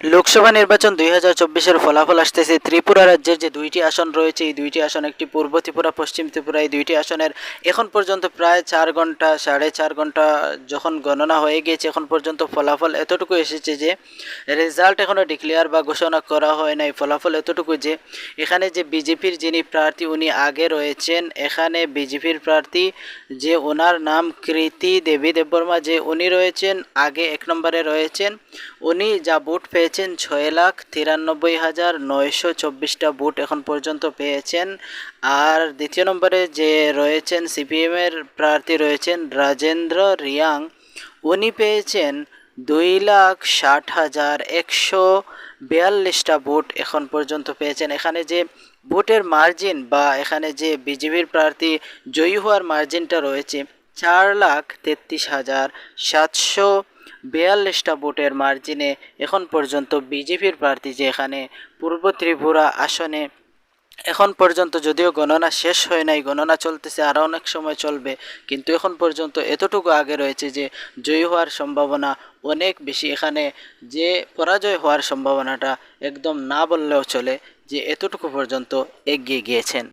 লোকসভা নির্বাচন দুই হাজার চব্বিশের ফলাফল আসতেছে। ত্রিপুরা রাজ্যের যে দুইটি আসন রয়েছে, এই দুইটি আসন একটি পূর্ব ত্রিপুরা, পশ্চিম ত্রিপুরা, এই দুইটি আসনের এখন পর্যন্ত প্রায় চার ঘণ্টা, সাড়ে চার ঘণ্টা যখন গণনা হয়ে গিয়েছে, এখন পর্যন্ত ফলাফল এতটুকু এসেছে যে, রেজাল্ট এখনও ডিক্লেয়ার বা ঘোষণা করা হয় নাই। ফলাফল এতটুকু যে, এখানে যে বিজেপির যিনি প্রার্থী, উনি আগে রয়েছেন। এখানে বিজেপির প্রার্থী যে ওনার নাম কৃতি দেবী দেববর্মা, যে উনি রয়েছেন, আগে এক নম্বরে রয়েছেন। উনি যা ভোট পেয়েছেন ছয় লাখ তিরানব্বই হাজার নয়শো চব্বিশটা ভোট এখন পর্যন্ত পেয়েছেন। আর দ্বিতীয় নম্বরে যে রয়েছেন সিপিএমের প্রার্থী রয়েছেন রাজেন্দ্র রিয়াং, উনি পেয়েছেন দুই লাখ ষাট হাজার একশো বিয়াল্লিশটা ভোট এখন পর্যন্ত পেয়েছেন। এখানে যে ভোটের মার্জিন বা এখানে যে বিজেপির প্রার্থী জয়ী হওয়ার মার্জিনটা রয়েছে চার লাখ তেত্রিশ হাজার সাতশো বিয়াল্লিশটা ভোটের মার্জিনে এখন পর্যন্ত বিজেপির প্রার্থী যে এখানে পূর্ব ত্রিপুরা আসনে এখন পর্যন্ত যদিও গণনা শেষ হয় নাই, গণনা চলতেছে আরও অনেক সময় চলবে, কিন্তু এখন পর্যন্ত এতটুকু আগে রয়েছে যে জয়ী হওয়ার সম্ভাবনা অনেক বেশি। এখানে যে পরাজয় হওয়ার সম্ভাবনাটা একদম না বললেও চলে যে এতটুকু পর্যন্ত এগিয়ে গিয়েছেন।